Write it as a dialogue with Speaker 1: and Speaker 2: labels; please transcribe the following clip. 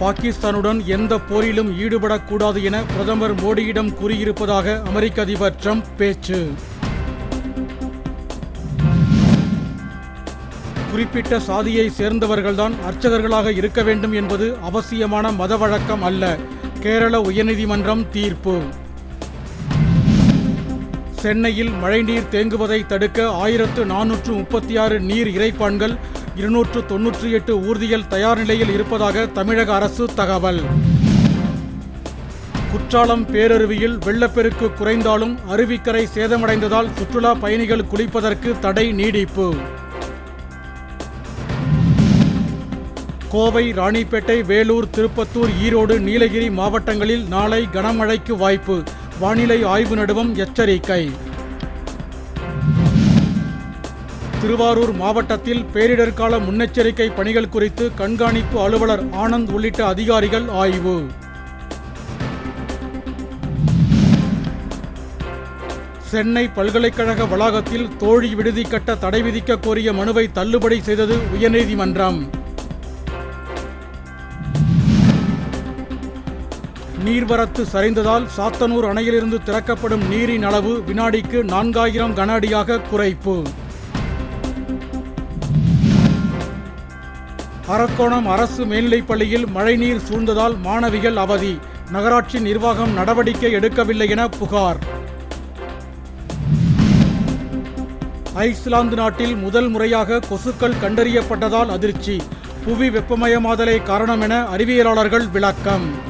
Speaker 1: பாகிஸ்தானுடன் எந்த போரிலும் ஈடுபடக்கூடாது என பிரதமர் மோடியிடம் கூறியிருப்பதாக அமெரிக்க அதிபர் ட்ரம்ப் பேச்சு. குறிப்பிட்ட சாதியை சேர்ந்தவர்கள்தான் அர்ச்சகர்களாக இருக்க வேண்டும் என்பது அவசியமான மத வழக்கம் அல்ல கேரள உயர்நீதிமன்றம் தீர்ப்பு. சென்னையில் மழைநீர் தேங்குவதை தடுக்க ஆயிரத்து நானூற்று முப்பத்தி ஆறு நீர் இறைப்பான்கள் இருநூற்று தொன்னூற்றி எட்டு ஊர்திகள் தயார் நிலையில் இருப்பதாக தமிழக அரசு தகவல். குற்றாலம் பேரருவியில் வெள்ளப்பெருக்கு குறைந்தாலும் அருவிக்கரை சேதமடைந்ததால் சுற்றுலா பயணிகள் குளிப்பதற்கு தடை நீடிப்பு. கோவை ராணிப்பேட்டை வேலூர் திருப்பத்தூர் ஈரோடு நீலகிரி மாவட்டங்களில் நாளை கனமழைக்கு வாய்ப்பு. வானிலை ஆய்வு நடுவம் எச்சரிக்கை. திருவாரூர் மாவட்டத்தில் பேரிடர் கால முன்னெச்சரிக்கை பணிகள் குறித்து கண்காணிப்பு அலுவலர் ஆனந்த் உள்ளிட்ட அதிகாரிகள் ஆய்வு. சென்னை பல்கலைக்கழக வளாகத்தில் தோழி விடுதி கட்ட தடை விதிக்க கோரிய மனுவை தள்ளுபடி செய்தது உயர்நீதிமன்றம். நீர்வரத்து சரிந்ததால் சாத்தனூர் அணையிலிருந்து திறக்கப்படும் நீரின் அளவு வினாடிக்கு நான்காயிரம் கன அடியாக குறைப்பு. அரக்கோணம் அரசு மேல்நிலைப்பள்ளியில் மழைநீர் சூழ்ந்ததால் மாணவிகள் அவதி. நகராட்சி நிர்வாகம் நடவடிக்கை எடுக்கவில்லை என புகார். ஐஸ்லாந்து நாட்டில் முதல் முறையாக கொசுக்கள் கண்டறியப்பட்டதால் அதிர்ச்சி. புவி வெப்பமயமாதலை காரணம் என அறிவியலாளர்கள் விளக்கம்.